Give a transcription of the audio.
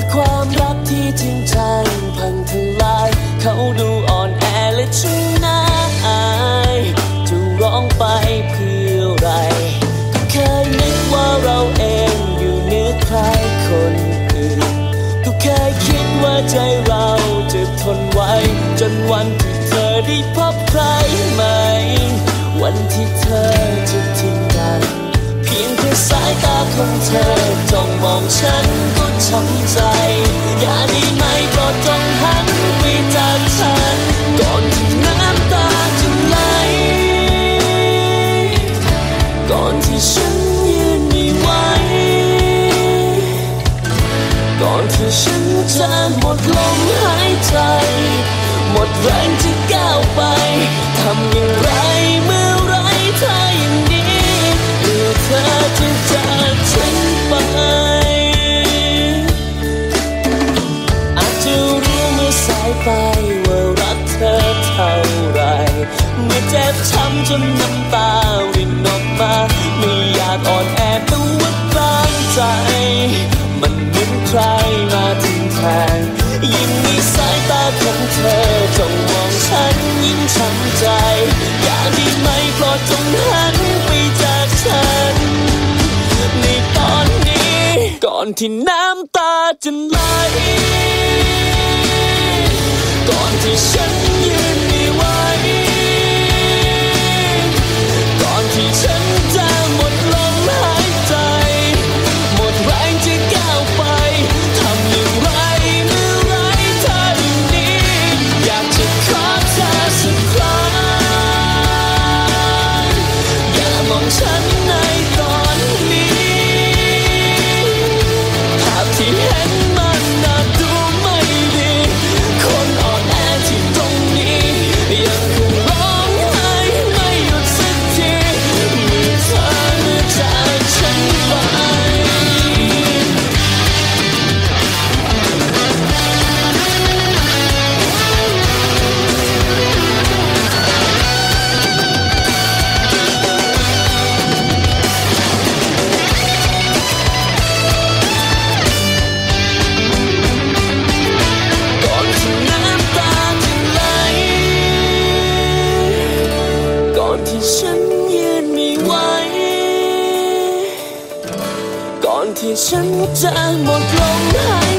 ื่อความรักที่จริงใจพังทลาย เขาดูอ่อนแอและชุ่มน้าอายจะร้องไปเพื่ออะไรก็เคยนึกว่าเราเองอยู่เหนือใครคนอื่นก็เคยคิดว่าใจเราจะทนไหวจนวันที่เธอได้พบใครใหม่วันที่เธอจะทิ้งกัน เพียงแค่สายตาของเธอ ก่อนที่ฉันจะหมดลมหายใจ หมดแรงจะก้าวไป ทำอย่างไรเมื่อไรถ้าอย่างนี้หรือเธอจะจากฉันไป อาจจะรู้เมื่อสายไปว่ารักเธอเท่าไร เมื่อเจ็บช้ำจนน้ำตารินออกมา ไม่อยากอ่อนแอ ก่อนที่น้ำตาจะไหลก่อนที่ฉัน ที่ฉันจะหมดลมหาย